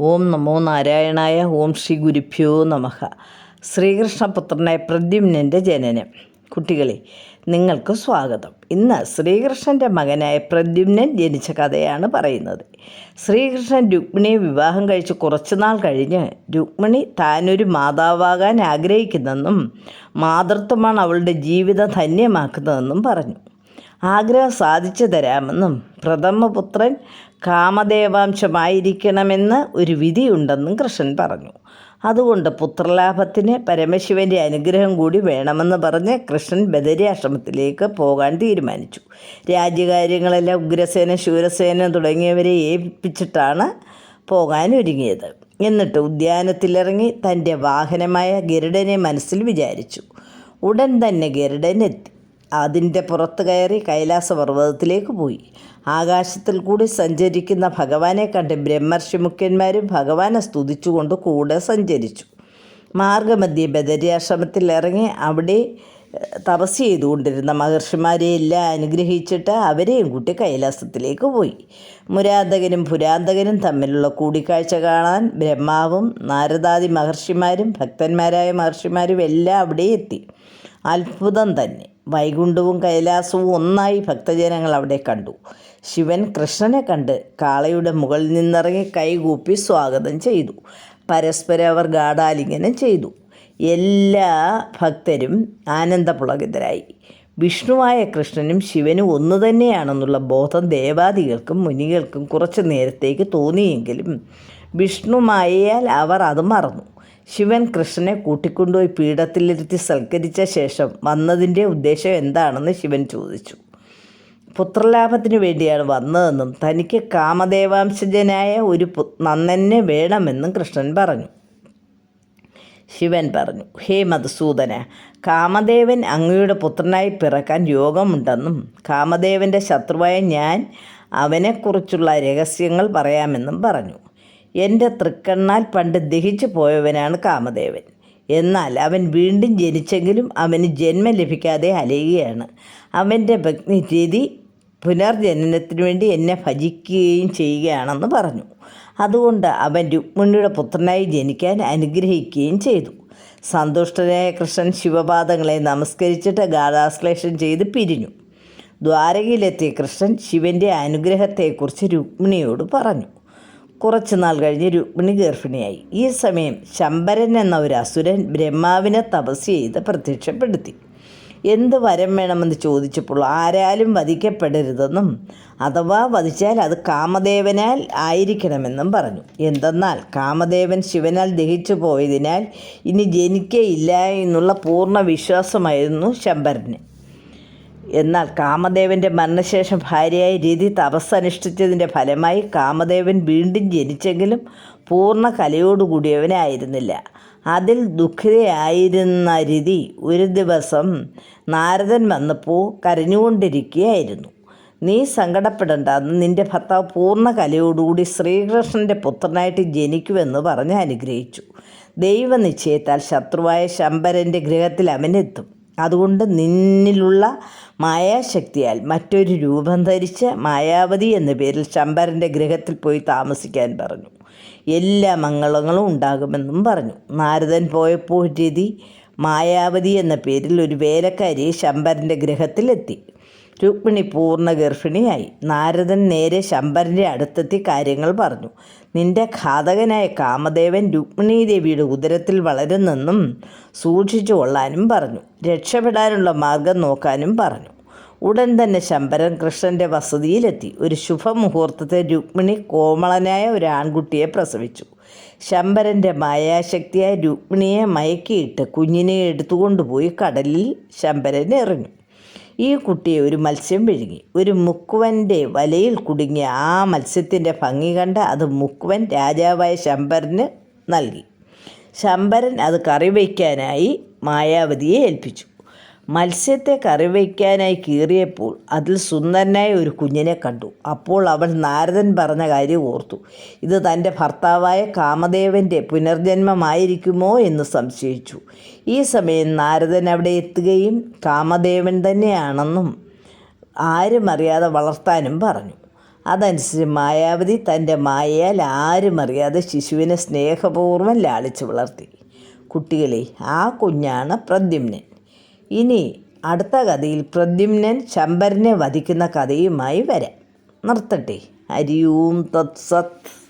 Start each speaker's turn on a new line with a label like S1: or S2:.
S1: ഓം നമോ നാരായണായ ഓം ശ്രീ ഗുരുഭ്യോ നമഃ. ശ്രീകൃഷ്ണപുത്രനായ പ്രദ്യുമ്നന്റെ ജനനം. കുട്ടികളെ നിങ്ങൾക്ക് സ്വാഗതം. ഇന്ന് ശ്രീകൃഷ്ണന്റെ മകനായ പ്രദ്യുമ്നൻ ജനിച്ച കഥയാണ് പറയുന്നത്. ശ്രീകൃഷ്ണൻ രുക്മിണിയെ വിവാഹം കഴിച്ച് കുറച്ചുനാൾ കഴിഞ്ഞ് രുക്മിണി താനൊരു മാതാവാകാൻ ആഗ്രഹിക്കുന്നെന്നും മാതൃത്വമാണ് അവളുടെ ജീവിതം ധന്യമാക്കുന്നതെന്നും പറഞ്ഞു. ആഗ്രഹം സാധിച്ചു തരാമെന്നും പ്രഥമപുത്രൻ കാമദേവാംശമായിരിക്കണമെന്ന് ഒരു വിധിയുണ്ടെന്നും കൃഷ്ണൻ പറഞ്ഞു. അതുകൊണ്ട് പുത്രലാഭത്തിന് പരമശിവന്റെ അനുഗ്രഹം കൂടി വേണമെന്ന് പറഞ്ഞ് കൃഷ്ണൻ ബദരിയാശ്രമത്തിലേക്ക് പോകാൻ തീരുമാനിച്ചു. രാജ്യകാര്യങ്ങളെല്ലാം ഉഗ്രസേന ശൂരസേന തുടങ്ങിയവരെ ഏൽപ്പിച്ചിട്ടാണ് പോകാൻ ഒരുങ്ങിയത് എന്നിട്ട് ഉദ്യാനത്തിലിറങ്ങി തന്റെ വാഹനമായ ഗരുഡനെ മനസ്സിൽ വിചാരിച്ചു. ഉടൻ തന്നെ ഗരുഡൻ എത്തി. അതിന്റെ പുറത്ത് കയറി കൈലാസപർവതത്തിലേക്ക് പോയി. ആകാശത്തിൽ കൂടി സഞ്ചരിക്കുന്ന ഭഗവാനെ കണ്ട് ബ്രഹ്മർഷി മുഖ്യന്മാരും ഭഗവാനെ സ്തുതിച്ചുകൊണ്ട് കൂടെ സഞ്ചരിച്ചു. മാർഗമധ്യ ബദരിയാശ്രമത്തിൽ ഇറങ്ങി അവിടെ തപസ് ചെയ്തുകൊണ്ടിരുന്ന മഹർഷിമാരെ എല്ലാം അനുഗ്രഹിച്ചിട്ട് അവരെയും കൂട്ടി കൈലാസത്തിലേക്ക് പോയി. മുരാന്തകനും പുരാന്തകനും തമ്മിലുള്ള കൂടിക്കാഴ്ച കാണാൻ ബ്രഹ്മാവും നാരദാദി മഹർഷിമാരും ഭക്തന്മാരായ മഹർഷിമാരും എല്ലാം അവിടെ എത്തി അത്ഭുതം തന്നെ. വൈകുണ്ഠവും കൈലാസവും ഒന്നായി ഭക്തജനങ്ങൾ അവിടെ കണ്ടു. ശിവൻ കൃഷ്ണനെ കണ്ട് കാളയുടെ മുകളിൽ നിന്നിറങ്ങി കൈകൂപ്പി സ്വാഗതം ചെയ്തു. പരസ്പരം അവർ ഗാഠാലിംഗനം ചെയ്തു. എല്ലാ ഭക്തരും ആനന്ദപുളകിതരായി. വിഷ്ണുവായ കൃഷ്ണനും ശിവനും ഒന്നു തന്നെയാണെന്നുള്ള ബോധം ദേവാദികൾക്കും മുനികൾക്കും കുറച്ച് നേരത്തേക്ക് തോന്നിയെങ്കിലും വിഷ്ണുമായാൽ അവർ അത് മറന്നു. ശിവൻ കൃഷ്ണനെ കൂട്ടിക്കൊണ്ടുപോയി പീഠത്തിലിരുത്തി സൽക്കരിച്ച ശേഷം വന്നതിന്റെ ഉദ്ദേശം എന്താണെന്ന് ശിവൻ ചോദിച്ചു. പുത്രലാഭത്തിന് വേണ്ടിയാണ് വന്നതെന്നും തനിക്ക് കാമദേവാംശജനായ ഒരു നന്ദനെ വേണമെന്നും കൃഷ്ണൻ പറഞ്ഞു. ശിവൻ പറഞ്ഞു ഹേ മധുസൂദന കാമദേവൻ അങ്ങയുടെ പുത്രനായി പിറക്കാൻ യോഗമുണ്ടെന്നും കാമദേവന്റെ ശത്രുവായ ഞാൻ അവനെക്കുറിച്ചുള്ള രഹസ്യങ്ങൾ പറയാമെന്നും പറഞ്ഞു. എന്റെ തൃക്കണ്ണാൽ പണ്ട് ദഹിച്ചു പോയവനാണ് കാമദേവൻ. എന്നാൽ അവൻ വീണ്ടും ജനിച്ചെങ്കിലും അവന് ജന്മം ലഭിക്കാതെ അലയുകയാണ്. അവന്റെ ഭഗ്നിരീതി പുനർജനനത്തിനു വേണ്ടി എന്നെ ഭജിക്കുകയും ചെയ്യുകയാണെന്ന് പറഞ്ഞു. അതുകൊണ്ട് അവൻ രുക്മിണിയുടെ പുത്രനായി ജനിക്കാൻ അനുഗ്രഹിക്കുകയും ചെയ്തു. സന്തുഷ്ടനായ കൃഷ്ണൻ ശിവപാദങ്ങളെ നമസ്കരിച്ചിട്ട് ഗാഥാശ്ലേഷം ചെയ്ത് പിരിഞ്ഞു. ദ്വാരകയിലെത്തിയ കൃഷ്ണൻ ശിവന്റെ അനുഗ്രഹത്തെക്കുറിച്ച് രുക്മിണിയോട് പറഞ്ഞു. കുറച്ചു നാൾ കഴിഞ്ഞ് രുക്മിണി ഗർഭിണിയായി. ഈ സമയം ശമ്പരൻ എന്ന ഒരു അസുരൻ ബ്രഹ്മാവിനെ തപസ് ചെയ്ത് പ്രത്യക്ഷപ്പെടുത്തി. എന്ത് വരം വേണമെന്ന് ചോദിച്ചപ്പോൾ ആരാലും വധിക്കപ്പെടരുതെന്നും അഥവാ വധിച്ചാൽ അത് കാമദേവനാൽ ആയിരിക്കണമെന്നും പറഞ്ഞു. എന്തെന്നാൽ കാമദേവൻ ശിവനാൽ ദഹിച്ചു പോയതിനാൽ ഇനി ജനിക്കയില്ല എന്നുള്ള പൂർണ വിശ്വാസമായിരുന്നു ശമ്പരന് എന്നാൽ കാമദേവന്റെ മരണശേഷം ഭാര്യയായി രീതി തപസ്സനുഷ്ഠിച്ചതിന്റെ ഫലമായി കാമദേവൻ വീണ്ടും ജനിച്ചെങ്കിലും പൂർണ കലയോടുകൂടിയവനായിരുന്നില്ല അതിൽ ദുഃഖിതയായിരുന്ന രതി ഒരു ദിവസം നാരദൻ വന്നപ്പോൾ കരഞ്ഞുകൊണ്ടിരിക്കുകയായിരുന്നു. നീ സങ്കടപ്പെടേണ്ട നിന്റെ ഭർത്താവ് പൂർണ കലയോടുകൂടി ശ്രീകൃഷ്ണന്റെ പുത്രനായിട്ട് ജനിക്കുമെന്ന് പറഞ്ഞ് അനുഗ്രഹിച്ചു. ദൈവനിശ്ചയത്താൽ ശത്രുവായ ശമ്പരന്റെ ഗൃഹത്തിൽ അവനെത്തും. അതുകൊണ്ട് നിന്നിലുള്ള മായാശക്തിയാൽ മറ്റൊരു രൂപം ധരിച്ച് മായാവതി എന്ന പേരിൽ ശമ്പരന്റെ ഗൃഹത്തിൽ പോയി താമസിക്കാൻ പറഞ്ഞു. എല്ലാ മംഗളങ്ങളും ഉണ്ടാകുമെന്നും പറഞ്ഞു. നാരദൻ പോയപ്പോൾ രതി മായാവതി എന്ന പേരിൽ ഒരു വേലക്കാരി ശമ്പരന്റെ ഗൃഹത്തിലെത്തി. രുക്മിണി പൂർണ ഗർഭിണിയായി നാരദൻ നേരെ ശമ്പരന്റെ അടുത്തെത്തി കാര്യങ്ങൾ പറഞ്ഞു. നിന്റെ ഘാതകനായ കാമദേവൻ രുക്മിണി ദേവിയുടെ ഉദരത്തിൽ വളരുന്നെന്നും സൂക്ഷിച്ചു കൊള്ളാനും പറഞ്ഞു. രക്ഷപ്പെടാനുള്ള മാർഗം നോക്കാനും പറഞ്ഞു. ഉടൻ തന്നെ ശമ്പരൻ കൃഷ്ണന്റെ വസതിയിലെത്തി. ഒരു ശുഭമുഹൂർത്തത്തെ രുക്മിണി കോമളനായ ഒരു ആൺകുട്ടിയെ പ്രസവിച്ചു. ശമ്പരന്റെ മായാശക്തിയായ രുക്മിണിയെ മയക്കിയിട്ട് കുഞ്ഞിനെ എടുത്തുകൊണ്ടുപോയി കടലിൽ ശമ്പരൻ എറിഞ്ഞു. ഈ കുട്ടിയെ ഒരു മത്സ്യം വിഴുങ്ങി. ഒരു മുക്കുവന്റെ വലയിൽ കുടുങ്ങിയ ആ മത്സ്യത്തിന്റെ ഭംഗി കണ്ട് അത് മുക്കുവൻ രാജാവായ ശമ്പരന് നൽകി. ശമ്പരൻ അത് കറി വയ്ക്കാനായി മായാവതിയെ ഏൽപ്പിച്ചു. മത്സ്യത്തെ കറി വയ്ക്കാനായി കീറിയപ്പോൾ അതിൽ സുന്ദരനായ ഒരു കുഞ്ഞിനെ കണ്ടു. അപ്പോൾ അവൾ നാരദൻ പറഞ്ഞ കാര്യം ഓർത്തു. ഇത് തന്റെ ഭർത്താവായ കാമദേവന്റെ പുനർജന്മമായിരിക്കുമോ എന്ന് സംശയിച്ചു. ഈ സമയം നാരദൻ അവിടെ എത്തുകയും കാമദേവൻ തന്നെയാണെന്നും ആരും അറിയാതെ വളർത്താനും പറഞ്ഞു. അതനുസരിച്ച് മായാവതി തന്റെ മായയാൽ ആരും അറിയാതെ ശിശുവിനെ സ്നേഹപൂർവം ലാളിച്ചു വളർത്തി. കുട്ടികളെ ആ കുഞ്ഞാണ് പ്രദ്യുമ്നൻ. ഇനി അടുത്ത കഥയിൽ പ്രദ്യുമ്നൻ ശമ്പരനെ വധിക്കുന്ന കഥയുമായി വരാം. നിർത്തട്ടെ. ഹരിയൂം തത്സത്ത്